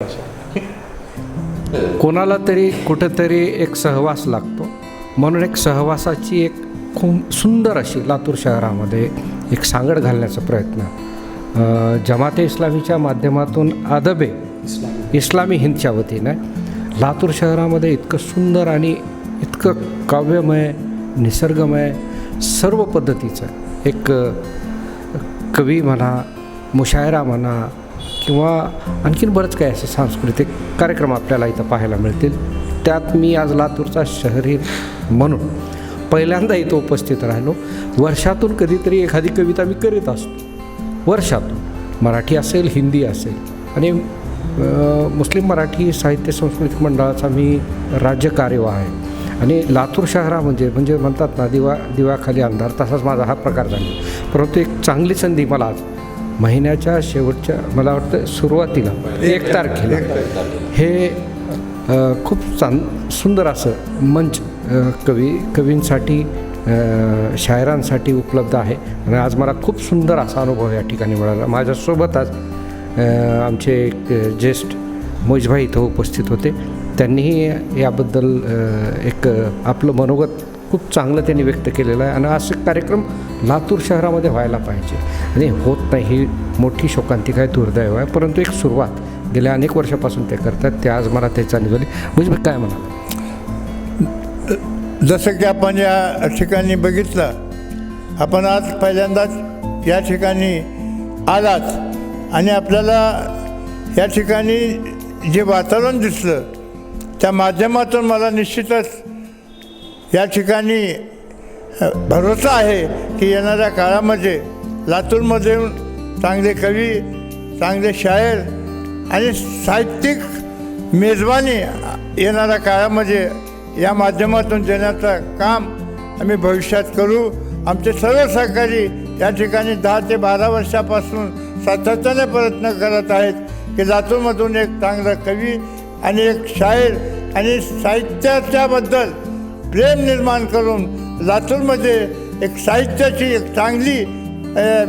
कोणाला तरी कुठंतरी एक सहवास लागतो. म्हणून एक सहवासाची एक खूप सुंदर अशी लातूर शहरामध्ये एक सांगड घालण्याचा प्रयत्न. जमाते इस्लामीच्या माध्यमातून अदबे इस्लामी हिंदच्या वतीनं लातूर शहरामध्ये इतकं सुंदर आणि इतकं काव्यमय निसर्गमय सर्व पद्धतीचं एक कवी म्हणा मुशायरा म्हणा किंवा आणखीन बरंच काही असे सांस्कृतिक कार्यक्रम आपल्याला इथं पाहायला मिळतील. त्यात मी आज लातूरचा शहरी म्हणून पहिल्यांदा इथं उपस्थित राहिलो. वर्षातून कधीतरी एखादी कविता मी करीत असतो. वर्षातून. मराठी असेल हिंदी असेल. आणि मुस्लिम मराठी साहित्य सांस्कृतिक मंडळाचा मी राज्य कार्यवाह आहे. आणि लातूर शहरा म्हणजे म्हणजे म्हणतात ना दिवा दिवाखाली अंधार तसाच माझा हा प्रकार झाला परंतु एक चांगली संधी मला आज महिन्याच्या शेवटच्या मला वाटतं सुरुवातीला एक तारखेला. हे खूप चांग सुंदर असं मंच कवी कवींसाठी शायरांसाठी उपलब्ध आहे. आणि आज मला खूप सुंदर असा अनुभव या ठिकाणी मिळाला. माझ्यासोबत आज अ, आमचे एक ज्येष्ठ मोजभाई इथं उपस्थित होते. त्यांनीही याबद्दल एक आपलं मनोगत खूप चांगलं त्यांनी व्यक्त केलेलं आहे. आणि असे कार्यक्रम लातूर शहरामध्ये व्हायला पाहिजे. आणि होत नाही ही मोठी शोकांतिका आहे दुर्दैव आहे. परंतु एक सुरुवात गेल्या अनेक वर्षापासून ते करतात. ते आज मला ते निवडली म्हणजे काय म्हणाल जसं की आपण या ठिकाणी बघितलं आपण आज पहिल्यांदाच या ठिकाणी आलात. आणि आपल्याला या ठिकाणी जे वातावरण दिसलं त्या माध्यमातून मला निश्चितच या ठिकाणी भरोसा आहे की येणाऱ्या काळामध्ये लातूरमध्ये चांगले कवी चांगले शायर आणि साहित्यिक मेजवानी येणाऱ्या काळामध्ये या माध्यमातून देण्याचं काम आम्ही भविष्यात करू. आमचे सर्व सहकारी या ठिकाणी दहा ते बारा वर्षापासून सातत्याने प्रयत्न करत आहेत की लातूरमधून एक चांगला कवी आणि एक शायर आणि साहित्याच्याबद्दल प्रेम निर्माण करून लातूरमध्ये एक साहित्याची एक चांगली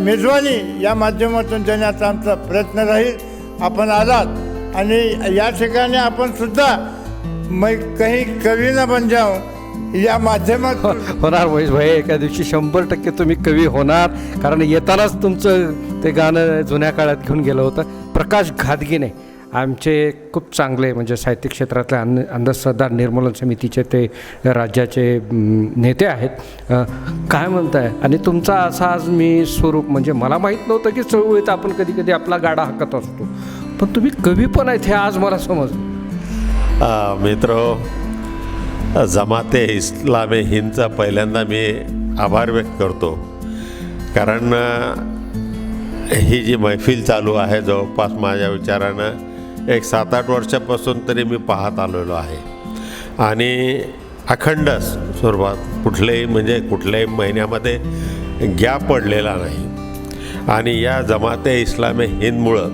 मेजवानी या माध्यमातून देण्याचा आमचा प्रयत्न राहील. आपण आलात आणि या ठिकाणी आपण सुद्धा मग काही कवी न बन जाऊ. या माध्यमात हो, होणार महेश भाई एका दिवशी शंभर टक्के तुम्ही कवी होणार. कारण येतानाच तुमचं ते गाणं जुन्या काळात घेऊन गेलं होतं. प्रकाश घातगीने आमचे खूप चांगले म्हणजे साहित्य क्षेत्रातल्या अंध अंधश्रद्धा निर्मूलन समितीचे ते राज्याचे नेते आहेत. काय म्हणताय? आणि तुमचा असा आज मी स्वरूप म्हणजे मला माहीत नव्हतं की चळवळीत आपण कधी कधी आपला गाडा हाकत असतो. पण तुम्ही कवी पण आहेत हे आज मला समजलं. मित्र जमाते इस्लामे हिंदचा पहिल्यांदा मी आभार व्यक्त करतो. कारण ही जी मैफिल चालू आहे जवळपास माझ्या विचारानं एक सात आठ वर्षापासून तरी मी पाहत आलेलो आहे. आणि अखंड स्वरूपात कुठल्याही म्हणजे कुठल्याही महिन्यामध्ये गॅप पडलेला नाही. आणि या जमाते इस्लामी हिंदमुळं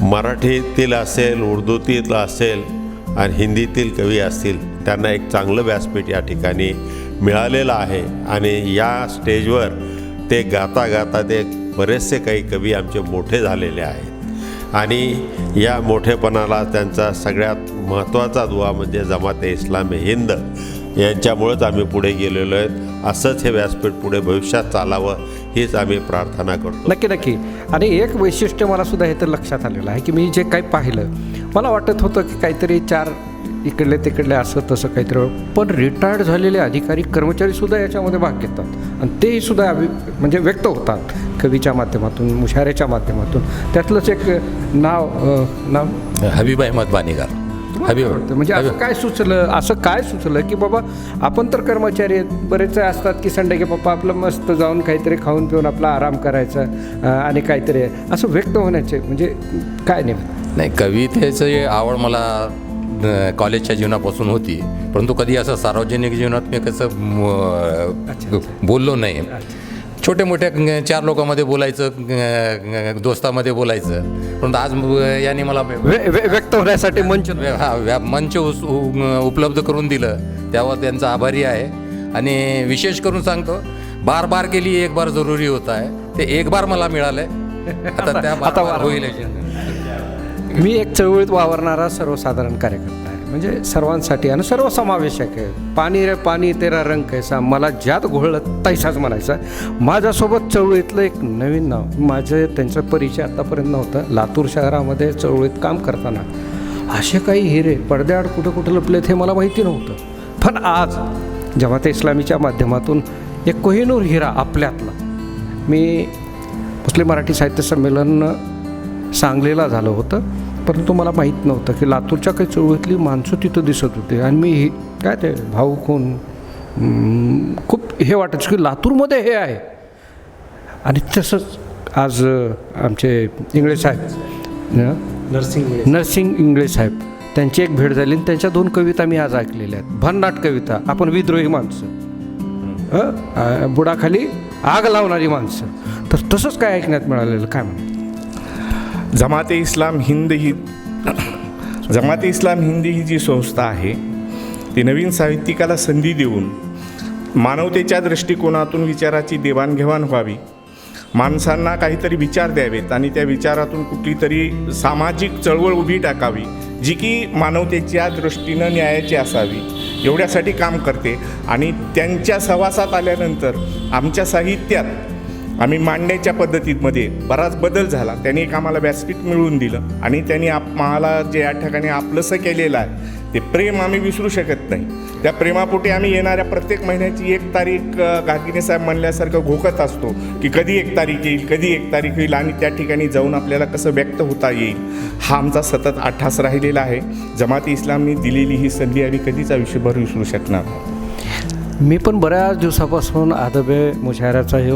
मराठीतील असेल उर्दूतील असेल आणि हिंदीतील कवी असतील त्यांना एक चांगलं व्यासपीठ या ठिकाणी मिळालेलं आहे. आणि या स्टेजवर ते गाता गाता ते बरेचसे काही कवी आमचे मोठे झालेले आहेत. आणि या मोठेपणाला त्यांचा सगळ्यात महत्त्वाचा दुवा म्हणजे जमाते इस्लाम हिंद यांच्यामुळंच आम्ही पुढे गेलेलो आहेत. असंच हे व्यासपीठ पुढे भविष्यात चालावं हीच आम्ही प्रार्थना करतो. नक्की नक्की. आणि एक वैशिष्ट्य मला सुद्धा हे तर लक्षात आलेलं आहे की मी जे काही पाहिलं मला वाटत होतं की काहीतरी चार इकडले तिकडले असं तसं काहीतरी पण रिटायर्ड झालेले अधिकारी कर्मचारी सुद्धा याच्यामध्ये भाग घेतात. आणि तेही सुद्धा म्हणजे व्यक्त होतात. कवीच्या माध्यमातून मुशायऱ्याच्या माध्यमातून. त्यातलंच एक नाव नाव? हबीब अहमद बानीगार हबीब. म्हणजे असं काय सुचलं असं काय सुचलं की बाबा आपण तर कर्मचारी आहेत बरेच असतात की संडे की पप्पा आपलं मस्त जाऊन काहीतरी खाऊन पिऊन आपला आराम करायचा आणि काहीतरी असं व्यक्त होण्याचे म्हणजे काय नेमकं नाही कवितेचं आवड मला कॉलेजच्या जीवनापासून होती. परंतु कधी असं सार्वजनिक जीवनात मी कसं बोललो नाही. छोटे मोठ्या चार लोकांमध्ये बोलायचं दोस्तामध्ये बोलायचं. परंतु आज याने मला व्य- व्य- व्यक्त होण्यासाठी मंच व्य- हा मंच उपलब्ध करून दिलं. त्यावर त्यांचा आभारी आहे. आणि विशेष करून सांगतो बार बार के लिए एक बार जरुरी होता है ते एक बार मला मिळालंय. आता त्या बार आता बार. होईल. मी एक चळवळीत वावरणारा सर्वसाधारण कार्यकर्ता आहे. म्हणजे सर्वांसाठी आणि सर्वसमावेशक आहे. पाणी रे पाणी तेरा रंग कैसा मला ज्यात घोळलं तैसाच म्हणायचा. माझ्यासोबत चळवळीतलं एक नवीन नाव माझे त्यांचा परिचय आत्तापर्यंत नव्हतं. लातूर शहरामध्ये चळवळीत काम करताना असे काही हिरे पडद्याआड कुठं कुठं लपलेत हे मला माहिती नव्हतं. पण आज जेव्हा ते इस्लामीच्या माध्यमातून एक कोहिनूर हिरा आपल्यातला मी मुस्लिम मराठी साहित्य संमेलन सांगलीला झालं होतं. परंतु मला माहीत नव्हतं की लातूरच्या काही चळवळीतली माणसं तिथं दिसत होते. आणि मी ही काय ते होऊन हम्म, खूप हे वाटायचं की लातूरमध्ये हे आहे. आणि तसंच आज आमचे इंगळे साहेब नर्सिंग नर्सिंग इंगळे साहेब त्यांची एक भेट झाली आणि त्यांच्या दोन कविता मी आज ऐकलेल्या आहेत. भन्नाट कविता आपण विद्रोही माणसं. हं? बुडाखाली आग लावणारी माणसं. तर तसंच काय ऐकण्यात मिळालेलं काय म्हणा जमाते इस्लाम हिंद ही जमाते इस्लाम हिंदी ही जी संस्था आहे ती नवीन साहित्यिकाला संधी देऊन मानवतेच्या दृष्टिकोनातून विचाराची देवाणघेवाण व्हावी. माणसांना काहीतरी विचार द्यावेत आणि त्या विचारातून कुठली तरी सामाजिक चळवळ उभी टाकावी जी की मानवतेच्या दृष्टीनं न्यायाची असावी. एवढ्यासाठी काम करते. आणि त्यांच्या सहवासात आल्यानंतर आमच्या साहित्यात आम्ही मांडण्याच्या पद्धतीमध्ये बराच बदल झाला. त्यांनी एक आम्हाला व्यासपीठ मिळवून दिलं आणि त्यांनी आम्हाला जे या ठिकाणी आपलंसं केलेलं आहे ते प्रेम आम्ही विसरू शकत नाही. त्या प्रेमापोटी आम्ही येणाऱ्या प्रत्येक महिन्याची एक तारीख घागिने साहेब म्हणल्यासारखं घोकत असतो की कधी एक तारीख येईल कधी एक तारीख येईल आणि त्या ठिकाणी जाऊन आपल्याला कसं व्यक्त होता येईल हा आमचा सतत आठास राहिलेला आहे. जमाती इस्लामनी दिलेली ही संधी आम्ही कधीच आयुष्यभर विसरू शकणार नाही. मी पण बऱ्याच दिवसापासून आदबे मुशायराचा हे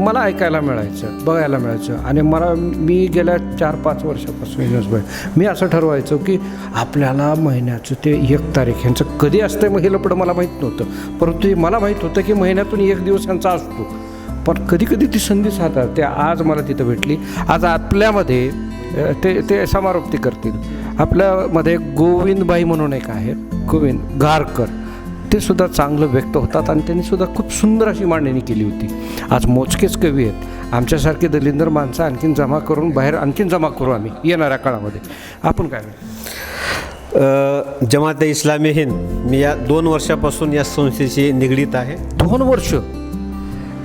मला ऐकायला मिळायचं बघायला मिळायचं. आणि मला मी गेल्या चार पाच वर्षापासून युनिव्हर्स मी असं ठरवायचो की आपल्याला महिन्याचं ते एक तारीख ह्यांचं कधी असतं मग हे लपडं मला माहीत नव्हतं. परंतु मला माहीत होतं की महिन्यातून एक दिवस यांचा असतो. पण कधी कधी ती संधी साधतात. ते आज मला तिथं भेटली. आज आपल्यामध्ये ते ते समारोप्ती करतील. आपल्यामध्ये गोविंदबाई म्हणून एक आहे. गोविंद गारकर. ते सुद्धा चांगलं व्यक्त होतात आणि त्यांनी सुद्धा खूप सुंदर अशी मांडणी केली होती. आज मोजकेच कवी आहेत. आमच्यासारखे दलिंदर माणसं आणखीन जमा करून बाहेर आणखीन जमा करू आम्ही येणाऱ्या काळामध्ये. आपण काय जमाते इस्लामी हिंद. मी या दोन वर्षापासून या संस्थेशी निगडीत आहे. दोन वर्ष?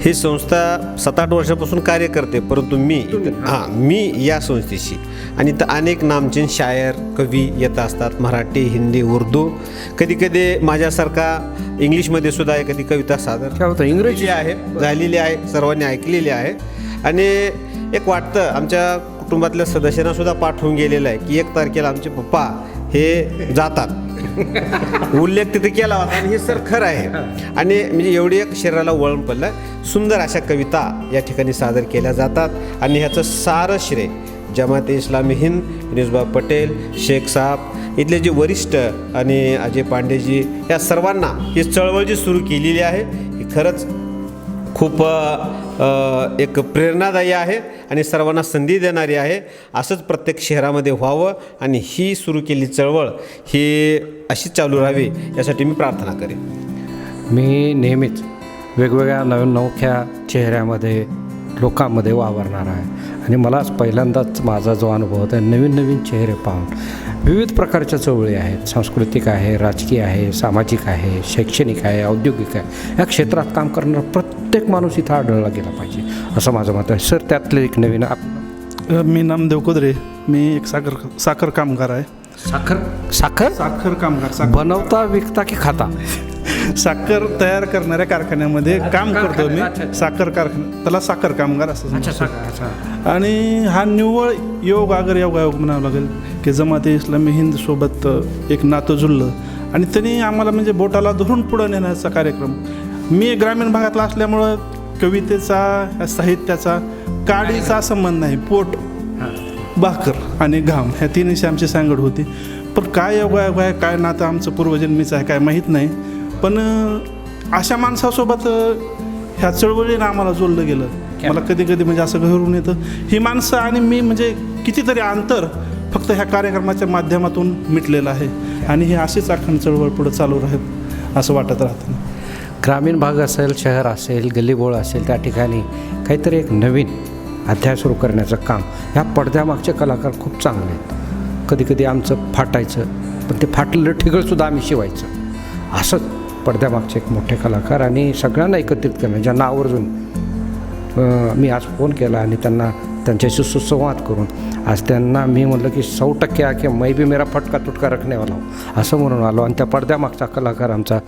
ही संस्था सात आठ वर्षापासून कार्य करते परंतु मी हां. मी या संस्थेशी. आणि तर अनेक नामचीन शायर कवी येत असतात मराठी हिंदी उर्दू. कधी कधी माझ्यासारखा इंग्लिशमध्ये सुद्धा एखादी कविता सादर इंग्रजी. आहे झालेली आहे सर्वांनी ऐकलेली आहे. आणि एक वाटतं आमच्या कुटुंबातल्या सदस्यांना सुद्धा पाठवून गेलेलं आहे की एक तारखेला आमचे पप्पा हे जातात. उल्लेख तिथे केला होता आणि हे सर खरं आहे. आणि म्हणजे एवढी एक शरीराला वळण पडलं. सुंदर अशा कविता या ठिकाणी सादर केल्या जातात. आणि ह्याचं सारं श्रेय जमाते इस्लामी हिंद विनोजबा पटेल शेख साहेब इथले जे वरिष्ठ आणि अजय पांडेजी या सर्वांना ही चळवळ जी सुरू केलेली आहे ही खरंच खूप एक प्रेरणादायी आहे आणि सर्वांना संधी देणारी आहे. असंच प्रत्येक शहरामध्ये व्हावं आणि ही सुरू केली चळवळ ही अशीच चालू राहावी यासाठी मी प्रार्थना करेन. मी नेहमीच वेगवेगळ्या नवीन नवख्या चेहऱ्यामध्ये लोकांमध्ये वावरणार आहे. आणि मलाच पहिल्यांदाच माझा जो अनुभव होता नवीन नवीन चेहरे पाहून विविध प्रकारच्या चळवळी आहेत. सांस्कृतिक आहे राजकीय आहे सामाजिक आहे शैक्षणिक आहे औद्योगिक आहे. या क्षेत्रात काम करणारा प्रत्येक माणूस इथं आढळला गेला पाहिजे असं माझं मत आहे. सर त्यातलं एक नवीन आप- मी नामदेव कुदरे. मी एक साखर साखर कामगार आहे. साखर? साखर? साखर कामगार साखर. बनवता विकता की खाता? साखर तयार करणाऱ्या कारखान्यामध्ये काम करतो मी. साखर कारखाना त्याला साखर कामगार असं आणि हा निव्वळ योग अगर योगायोग म्हणावं लागेल की जमाते इस्लामी हिंद सोबत एक नातं जुळलं. आणि त्यांनी आम्हाला म्हणजे बोटाला धरून पुढं नेण्याचा कार्यक्रम. मी ग्रामीण भागातला असल्यामुळं कवितेचा साहित्याचा काडीचा संबंध नाही. पोट भाकर आणि घाम ह्या तिन्हीशी आमची सांगड होती. पण काय योगायोग आहे काय नातं आमचं पूर्वजन्मीचं आहे काय माहीत नाही. पण अशा माणसासोबत ह्या चळवळीनं आम्हाला जोडलं गेलं. मला कधी कधी म्हणजे असं घरून येतं. ही माणसं आणि मी म्हणजे कितीतरी अंतर फक्त ह्या कार्यक्रमाच्या माध्यमातून मिटलेलं आहे. आणि ही अशीच अखंड चळवळ पुढं चालू राहत असं वाटत राहतं. ग्रामीण भाग असेल शहर असेल गल्लीबोळ असेल त्या ठिकाणी काहीतरी एक नवीन अध्याय सुरू करण्याचं काम. ह्या पडद्यामागचे कलाकार खूप चांगले आहेत. कधी कधी आमचं फाटायचं पण ते फाटलेलं ठिगळसुद्धा आम्ही शिवायचं. असंच पडद्यामागचे एक मोठे कलाकार आणि सगळ्यांना एकत्रित करणे ज्यांना आवर्जून मी आज फोन केला आणि त्यांना त्यांच्याशी सुसंवाद करून आज त्यांना मी म्हटलं की सौ टक्के आके मै बी मेरा फटका तुटका रखण्यावाला असं म्हणून आलो. आणि त्या पडद्यामागचा कलाकार आमचा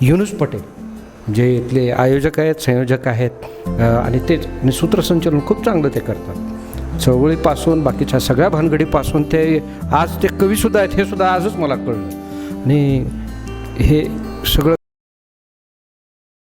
युनुस पटेल जे इथले आयोजक आहेत संयोजक आहेत आणि तेच आणि सूत्रसंचलन खूप चांगलं ते करतात. चळवळीपासून बाकीच्या सगळ्या भानगडीपासून ते आज ते कवीसुद्धा आहेत हे सुद्धा आजच मला कळलं. आणि हे yo